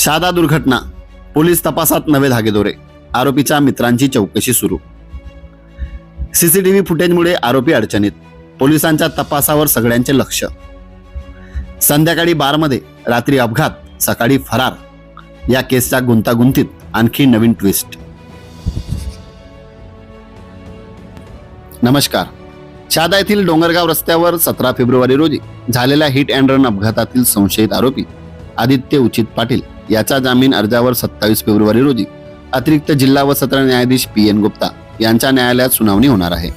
शादा दुर्घटना. पोलीस तपासात नवे धागेदोरे. आरोपीच्या मित्रांची चौकशी सुरू. सीसीटीव्ही फुटेजमुळे आरोपी अडचणीत. पोलिसांच्या तपासावर सगळ्यांचे लक्ष. संध्याकाळी बारमध्ये रात्री अपघात सकाळी फरार. या केसच्या गुंतागुंतीत आणखी नवीन ट्विस्ट. नमस्कार. शादा येथील डोंगरगाव रस्त्यावर सतरा फेब्रुवारी रोजी झालेल्या हिट अँड रन अपघातातील संशयित आरोपी आदित्य उचित पाटील याच्या जामीन अर्जावर सत्तावीस फेब्रुवारी रोजी. अतिरिक्त जिल्हा व सत्र न्यायाधीश पी एन गुप्ता यांच्या न्यायालयात सुनावणी होणार आहे.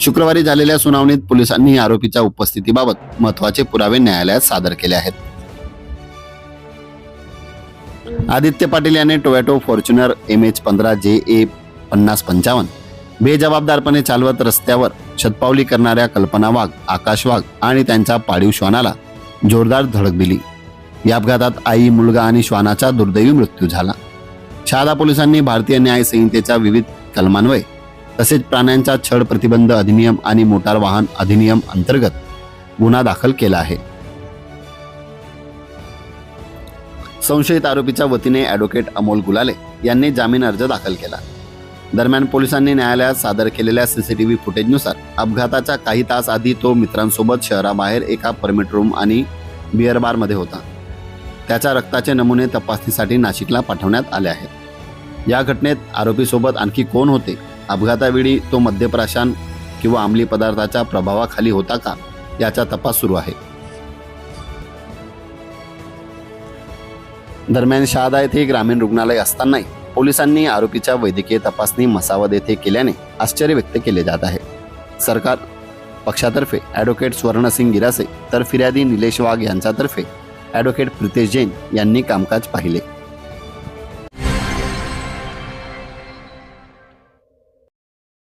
शुक्रवारी झालेल्या सुनावणीत पोलिसांनी आरोपीच्या उपस्थितीबाबत महत्त्वाचे पुरावे न्यायालयात सादर केले आहेत. आदित्य पाटील याने टोयॅटो फॉर्च्युनर एम एच पंधरा जे ए पन्नास पंचावन्न बेजबाबदारपणे चालवत रस्त्यावर शतपावली करणाऱ्या कल्पना वाघ आकाश वाघ आणि त्यांच्या पाळीव श्वानाला जोरदार धडक दिली. या अपघातात आई मुलगा आणि श्वानाचा दुर्दैवी मृत्यू झाला. शहादा पोलिसांनी भारतीय न्याय संहितेच्या विविध कलमान्वये तसेच प्राण्यांचा छळ प्रतिबंध अधिनियम आणि मोटार वाहन अधिनियम अंतर्गत गुन्हा दाखल केला आहे. संशयित आरोपीच्या वतीने ॲडव्होकेट अमोल गुलाले यांनी जामीन अर्ज दाखल केला. दरम्यान पोलिसांनी न्यायालयात सादर केलेल्या सीसीटीव्ही फुटेजनुसार अपघाताच्या काही तास आधी तो मित्रांसोबत शहराबाहेर एका परमिट रूम आणि बिअर बारमध्ये होता. त्याच्या रक्ताचे नमुने तपासणीसाठी नाशिकला पाठवण्यात आले आहेत. या घटनेत आरोपीसोबत आणखी कोण होते? अपघातावेळी तो मद्यप्राशान किंवा अंमली पदार्थाच्या प्रभावाखाली होता का? याचा तपास सुरू आहे. दरम्यान शहादा येथे ग्रामीण रुग्णालय असतानाही पोलिसांनी आरोपीच्या वैद्यकीय तपासणी मसावद येथे केल्याने आश्चर्य व्यक्त केले जात आहे. सरकार पक्षातर्फे ॲडव्होकेट स्वर्णसिंग गिरासे तर फिर्यादी निलेश वाघ यांच्यातर्फे ॲडव्होकेट प्रितेश जैन यांनी कामकाज पाहिले.